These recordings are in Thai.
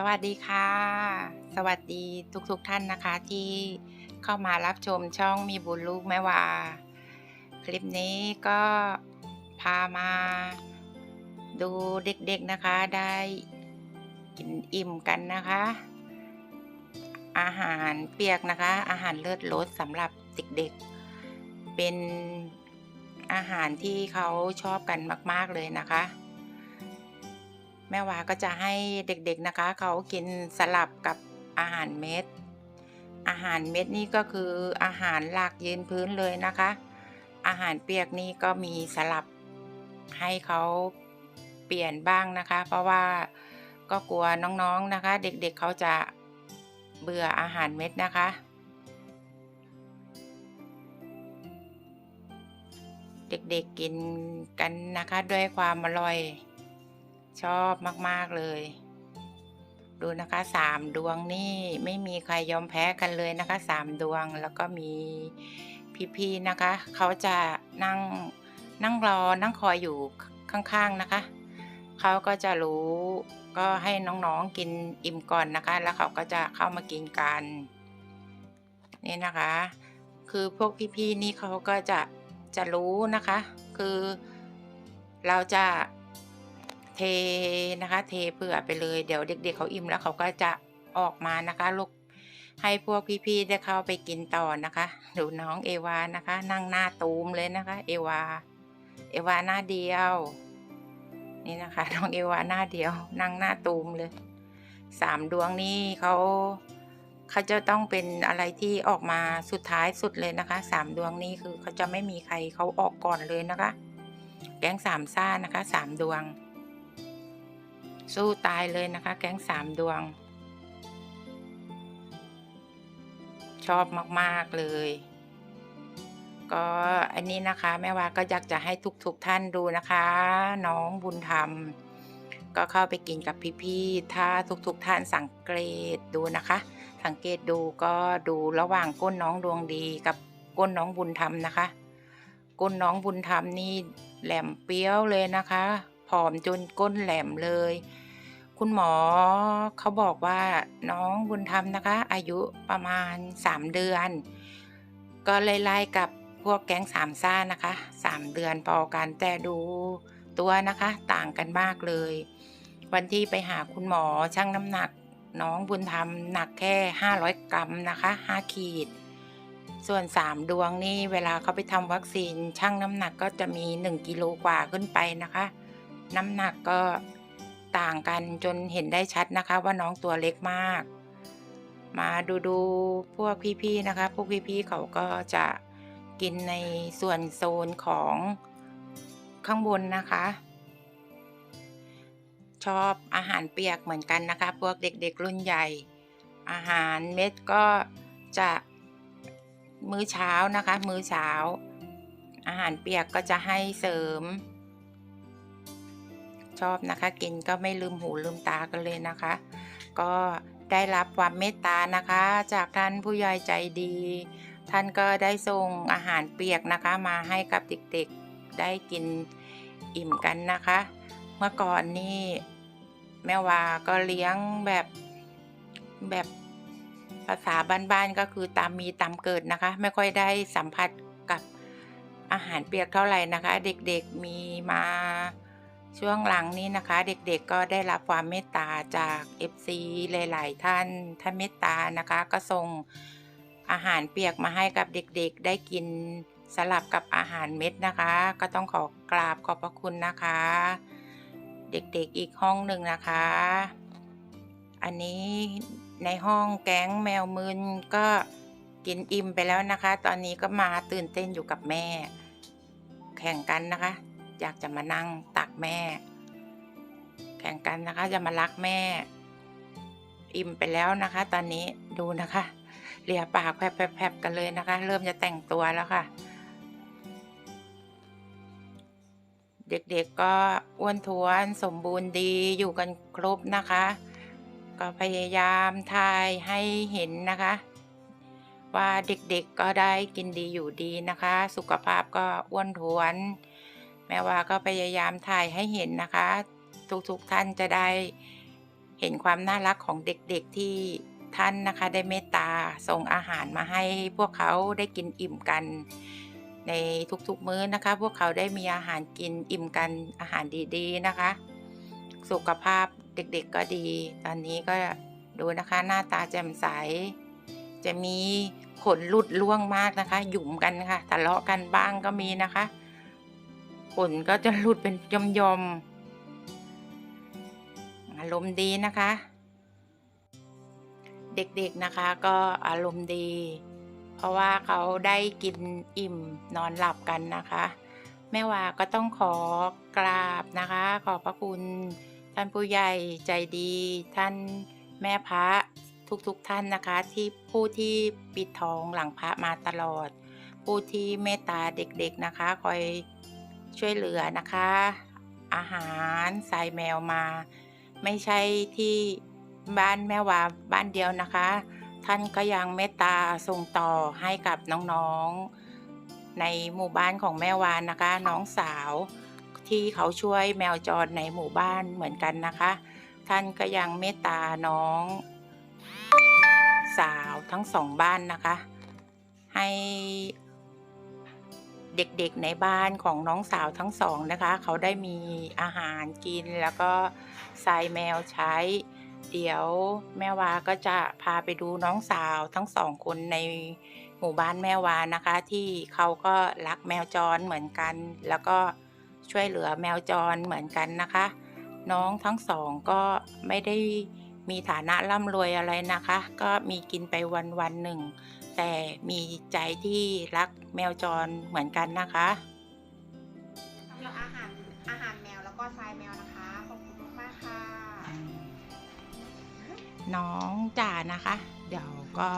สวัสดีค่ะ สวัสดีทุกๆทท่านนะคะที่เข้ามารับชมช่องมีบุญลูกแม่วา คลิปนี้ก็พามาดูเด็กๆนะคะได้กินอิ่มกันนะคะ อาหารเปียกนะคะ อาหารเลือดรสสำหรับเด็กๆ เป็นอาหารที่เขาชอบกันมาก ๆเลยนะคะ แม่วาก็จะให้เด็กๆนะคะ เขากินสลับกับอาหารเม็ด อาหารเม็ดนี่ก็คืออาหารหลักยืนพื้นเลยนะคะ อาหารเปียกนี่ก็มีสลับให้เขาเปลี่ยนบ้างนะคะ เพราะว่าก็กลัวน้องๆนะคะ เด็กๆเเขาจะเบื่ออาหารเม็ดนะคะ เด็กๆกินกันนะคะด้วยความอร่อย ชอบมาก ๆ เลย ดูนะคะสามดวงนี่ไม่มีใครยอมแพ้กันเลยนะคะสามดวงแล้วก็มีพี่ๆนะคะ เขาจะนั่งนั่งรอนั่งคอยอยู่ข้างๆนะคะ เขาก็จะรู้ก็ให้น้องๆกินอิ่มก่อนนะคะ แล้วเขาก็จะเข้ามากินกันนี่นะคะ คือพวกพี่ๆนี่เขาก็จะจะรู้นะคะ คือเราจะ เทนะคะ เทเผื่อไปเลยเดี๋ยวเด็กๆเขาอิ่มแล้วเขาก็จะออกมานะคะลูกให้พวกพี่ๆได้เข้าไปกินต่อนะคะ ดูน้องเอวานะคะ นั่งหน้าตูมเลยนะคะ เอวา เอวาหน้าเดียว นี่นะคะน้องเอวาหน้าเดียว นั่งหน้าตูมเลยสามดวงนี้เขาเขาจะต้องเป็นอะไรที่ออกมาสุดท้ายสุดเลยนะคะสามดวงนี้คือเขาจะไม่มีใครเขาออกก่อนเลยนะคะ แก๊งสามซ่านะคะสามดวง สู้ตายเลยนะคะ แก๊งสามดวง ชอบมาก ๆ เลย ก็อันนี้นะคะแม่วาก็อยากจะให้ทุกๆทท่านดูนะคะ น้องบุญธรรม ก็เข้าไปกินกับพี่ๆถ้าทุกๆทท่านสังเกตดูนะคะ สังเกตดูก็ดูระหว่างก้นน้องดวงดีกับก้นน้องบุญธรรมนะคะ ก้นน้องบุญธรรมนี่แหลมเปี้ยวเลยนะคะผอมจนก้นแหลมเลย คุณหมอเขาบอกว่าน้องบุญธรรมนะคะ อายุประมาณ 3 เดือน ก็ไล่ๆกับพวกแก๊งสามซ่านะคะ 3 เดือนพอกันแต่ดูตัวนะคะ ต่างกันมากเลย วันที่ไปหาคุณหมอชั่งน้ำหนัก น้องบุญธรรมหนักแค่ 500 กรัมนะคะ 5 ขีด ส่วน 3 ดวงนี่เวลาเขาไปทำวัคซีนชั่งน้ำหนักก็จะมี 1 กิโลกว่าขึ้นไปนะคะ น้ำหนักก็ ต่างกันจนเห็นได้ชัดนะคะว่าน้องตัวเล็กมาก มาดูดูพวกพี่ๆนะคะ พวกพี่ๆเขาก็จะกินในส่วนโซนของข้างบนนะคะ ชอบอาหารเปียกเหมือนกันนะคะ พวกเด็กๆรุ่นใหญ่ อาหารเม็ดก็จะมื้อเช้านะคะ มื้อเช้า อาหารเปียกก็จะให้เสริม ชอบนะคะ กินก็ไม่ลืมหูลืมตากันเลยนะคะ ก็ได้รับความเมตตานะคะ จากท่านผู้ใหญ่ใจดี ท่านก็ได้ส่งอาหารเปียกนะคะ มาให้กับเด็กๆได้กินอิ่มกันนะคะ เมื่อก่อนนี่แม่วาก็เลี้ยงแบบแบบภาษาบ้านๆก็คือตามมีตามเกิดนะคะ ไม่ค่อยได้สัมผัสกับอาหารเปียกเท่าไหร่นะคะ เด็กๆมีมา ช่วงหลังนี้นะคะเด็กๆก็ได้รับความเมตตาจาก FC หลายๆ ท่านท่านเมตตานะคะก็ส่งอาหารเปียกมาให้กับเด็กๆ ได้กินสลับกับอาหารเม็ดนะคะ ก็ต้องขอกราบขอบพระคุณนะคะ เด็กๆอีกห้องหนึ่งนะคะ อันนี้ในห้องแก๊งแมวมึนก็กินอิ่มไปแล้วนะคะ ตอนนี้ก็มาตื่นเต้นอยู่กับแม่ แข่งกันนะคะ อยากจะมานั่งตักแม่ แข่งกันนะคะจะมารักแม่ อิ่มไปแล้วนะคะ ตอนนี้ดูนะคะเลียปากแผลบๆกันเลยนะคะ เริ่มจะแต่งตัวแล้วค่ะ เด็กๆก็อ้วนท้วนสมบูรณ์ดีอยู่กันครบนะคะ ก็พยายามถ่ายให้เห็นนะคะ ว่าเด็กๆก็ได้กินดีอยู่ดีนะคะ สุขภาพก็อ้วนท้วน แม้ว่าก็พยายามถ่ายให้เห็นนะคะ ทุกๆท่านจะได้เห็นความน่ารักของเด็กๆที่ท่านนะคะ ได้เมตตาส่งอาหารมาให้พวกเขาได้กินอิ่มกัน ในทุกๆมื้อนะคะ พวกเขาได้มีอาหารกินอิ่มกันอาหารดีๆนะคะ สุขภาพเด็กๆก็ดี ตอนนี้ก็ดูนะคะหน้าตาแจ่มใส จะมีขนหลุดล่วงมากนะคะ หยุ่มกันค่ะทะเลาะกันบ้างก็มีนะคะ ขนก็จะหลุดเป็นยอมๆอารมณ์ดีนะคะ เด็กๆนะคะก็อารมณ์ดี เพราะว่าเขาได้กินอิ่มนอนหลับกันนะคะ แม่วาก็ต้องขอกราบนะคะ ขอบพระคุณท่านผู้ใหญ่ใจดี ท่านแม่พระทุกๆทท่านนะคะที่ผู้ที่ปิดทองหลังพระมาตลอด ผู้ที่เมตตาเด็กๆนะคะ คอย ช่วยเหลือนะคะ อาหารใส่แมวมา ไม่ใช่ที่บ้านแม่วาบ้านเดียวนะคะ ท่านก็ยังเมตตาส่งต่อให้กับน้องๆ ในหมู่บ้านของแม่วานนะคะ น้องสาวที่เขาช่วยแมวจรในหมู่บ้านเหมือนกันนะคะ ท่านก็ยังเมตตาน้อง สาวทั้งสองบ้านนะคะ ให้ เด็กๆในบ้านของน้องสาวทั้งสองนะคะ เขาได้มีอาหารกินแล้วก็ทรายแมวใช้ เดี๋ยวแม่วาก็จะพาไปดูน้องสาวทั้งสองคนในหมู่บ้านแม่วานะคะ ที่เขาก็รักแมวจรเหมือนกัน แล้วก็ช่วยเหลือแมวจรเหมือนกันนะคะ น้องทั้งสองก็ไม่ได้มีฐานะร่ำรวยอะไรนะคะ ก็มีกินไปวันวันๆหนึ่ง แต่มีใจที่รักแมวจรเหมือนกันนะคะสำหรับอาหารอาหารแมวแล้วก็ทรายแมวนะคะขอบคุณมากๆค่ะ น้องจ๋านะคะ เดี๋ยวก็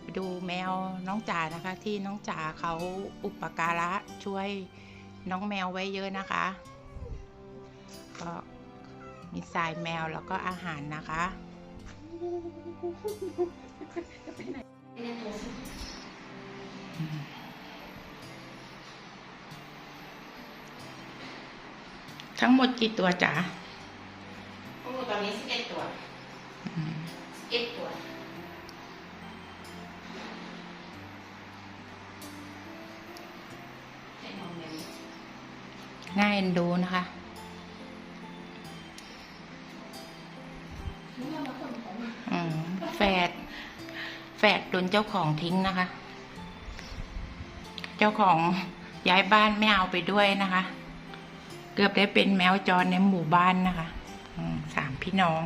ไปดูแมวน้องจ๋านะคะ ที่น้องจ๋าเขาอุปการะช่วยน้องแมวไว้เยอะนะคะ ก็มีสายแมวแล้วก็อาหารนะคะ ทั้งหมดกี่ตัวจ๋าทั้งหมดตอนนี้11ตัวอืม11ตัวให้น้องเมย์น่าเอ็นดูนะคะ ดโดนเจ้าของทิ้งนะคะ เจ้าของย้ายบ้านไม่เอาไปด้วยนะคะ เกือบได้เป็นแมวจรในหมู่บ้านนะคะอืมสามพี่น้อง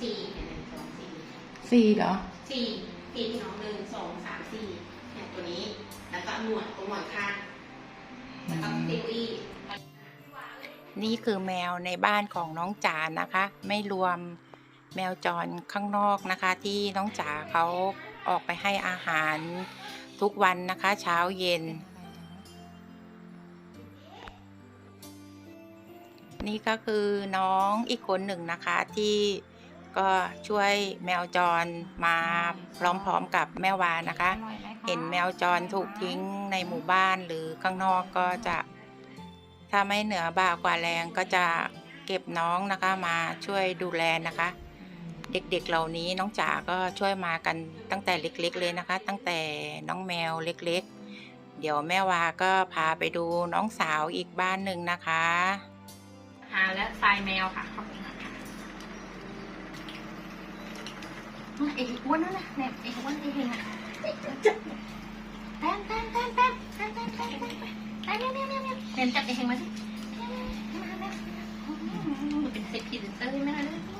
สี่เนี่ยหนึ่งสองสี่สี่เหรอสี่สี่พี่น้องหนึ่งสองสามสี่เนี่ยตัวนี้ แล้วก็หนวดตรงหนวดข้างแล้วก็ติวอี้นี่คือแมวในบ้านของน้องจ๋านะคะ ไม่รวม แมวจรข้างนอกนะคะ ที่น้องจ๋าเขาออกไปให้อาหารทุกวันนะคะ เช้าเย็น นี่ก็คือน้องอีกคนหนึ่งนะคะที่ก็ช่วยแมวจรมาพร้อมๆกับแม่วานะคะ เห็นแมวจรถูกทิ้งในหมู่บ้านหรือข้างนอกก็จะ ถ้าไม่เหนือบ่ากว่าแรงก็จะเก็บน้องนะคะมาช่วยดูแลนะคะ เด็กๆเหล่านี้น้องจ๋าก็ช่วยมากันตั้งแต่เล็ก ๆ เลยนะคะ ตั้งแต่น้องแมวเล็ก ๆ เดี๋ยวแม่วาก็พาไปดูน้องสาวอีกบ้านหนึ่งนะคะ หาและทรายแมวค่ะขอบคุณค่ะไอ้อ้วนนั่นแหละเนี่ยไอ้อ้วนไอ้เฮงอะแต้มแต้มแต้มแต้มแต้มแต้มแต้มแต้มแต้มแต้มแต้มแต้มแต้มแต้มจับไอ้เฮงมาสิมันเป็นเซ็ตพรีเซนเตอร์ไม่ได้เลย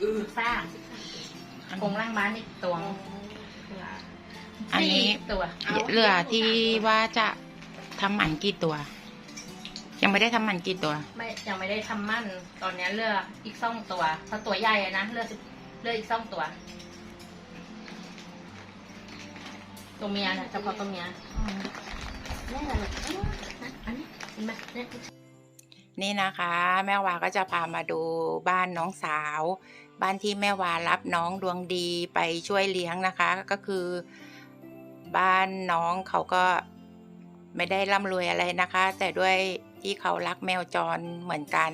สองเออสร้างคงร่างบ้านอีกตัวอันนี้สี่ตัวเหลือที่ว่าจะทำหมันกี่ตัว ยังไม่ได้ทำหมันกี่ตัว ไม่ยังไม่ได้ทำมั่น ตอนนี้เลือกอีกสองตัวถ้าตัวใหญ่อะนะเลือกเลือกอีกสองตัว ตัวเมียนะเฉพาะตัวเมีย แม่อะไรอันนี้เห็นไหมเนี่ย นี่นะคะ แม่วาก็จะพามาดูบ้านน้องสาว บ้านที่แม่วารับน้องดวงดีไปช่วยเลี้ยงนะคะ ก็คือ บ้านน้องเขาก็ไม่ได้ร่ำรวยอะไรนะคะ แต่ด้วยที่เขารักแมวจรเหมือนกัน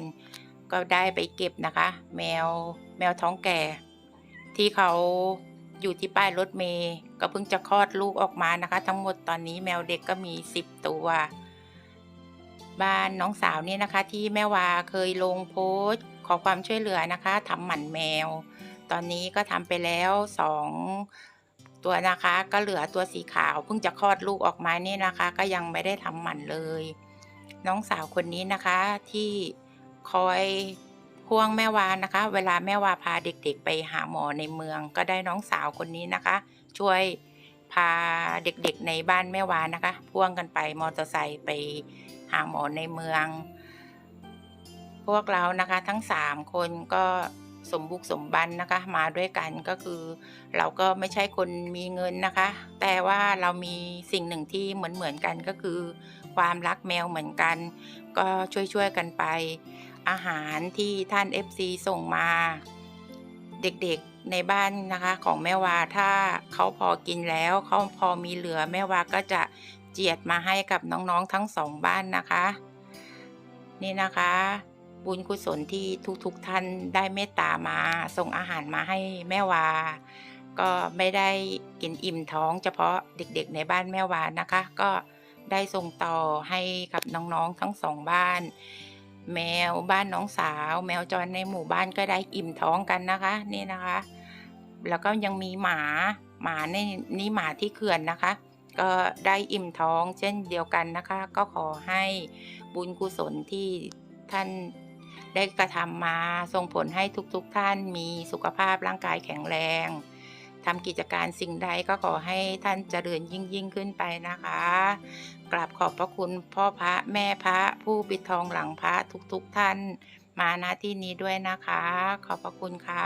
ก็ได้ไปเก็บนะคะ แมวแมวท้องแก่ ที่เขาอยู่ที่ป้ายรถเมย์ก็เพิ่งจะคลอดลูกออกมานะคะ ทั้งหมดตอนนี้แมวเด็กก็มี 10 ตัว บ้านน้องสาวนี่นะคะ ที่แม่วาเคยลงโพสต์ ขอความช่วยเหลือนะคะทำหมันแมว ตอนนี้ก็ทำไปแล้วสองตัวนะคะก็เหลือตัวสีขาวเพิ่งจะคลอดลูกออกมาเนี่ยนะคะ ก็ยังไม่ได้ทำหมันเลย น้องสาวคนนี้นะคะที่คอยพ่วงแม่วานะคะ เวลาแม่วาพาเด็กๆ ไปหาหมอในเมือง ก็ได้น้องสาวคนนี้นะคะ ช่วยพาเด็กๆในบ้านแม่วานะคะ พ่วงกันไปมอเตอร์ไซค์ไป หาหมอในเมือง พวกเรานะคะทั้งสามคนก็สมบุกสมบันนะคะมาด้วยกันก็คือเราก็ไม่ใช่คนมีเงินนะคะ แต่ว่าเรามีสิ่งหนึ่งที่เหมือนเหมือนกันก็คือ ความรักแมวเหมือนกัน ก็ช่วยๆกันไป อาหารที่ท่าน FC ส่งมา เด็กๆในบ้านนะคะของแม่วาถ้าเขาพอกินแล้วเขาพอมีเหลือแม่วาก็จะ เจียดมาให้กับน้องๆทั้งสองบ้านนะคะ นี่นะคะ บุญกุศลที่ทุกๆท่านได้เมตตามาส่งอาหารมาให้แม่วา ก็ไม่ได้กินอิ่มท้องเฉพาะเด็กๆในบ้านแม่วานะคะ ก็ได้ส่งต่อให้กับน้องๆทั้งสองบ้าน แมวบ้านน้องสาว แมวจรในหมู่บ้านก็ได้อิ่มท้องกันนะคะ นี่นะคะ แล้วก็ยังมีหมาหมาในนี่หมาที่เขื่อนนะคะ ก็ได้อิ่มท้องเช่นเดียวกันนะคะ ก็ขอให้บุญกุศลที่ท่านได้กระทำมาส่งผลให้ทุกๆทท่านมีสุขภาพร่างกายแข็งแรงทำกิจการสิ่งใดก็ขอให้ท่านเจริญยิ่งยิ่งขึ้นไปนะคะ กราบขอบพระคุณพ่อพระแม่พระผู้ปิดทองหลังพระทุกๆทท่านมาณที่นี้ด้วยนะคะ ขอบพระคุณค่ะ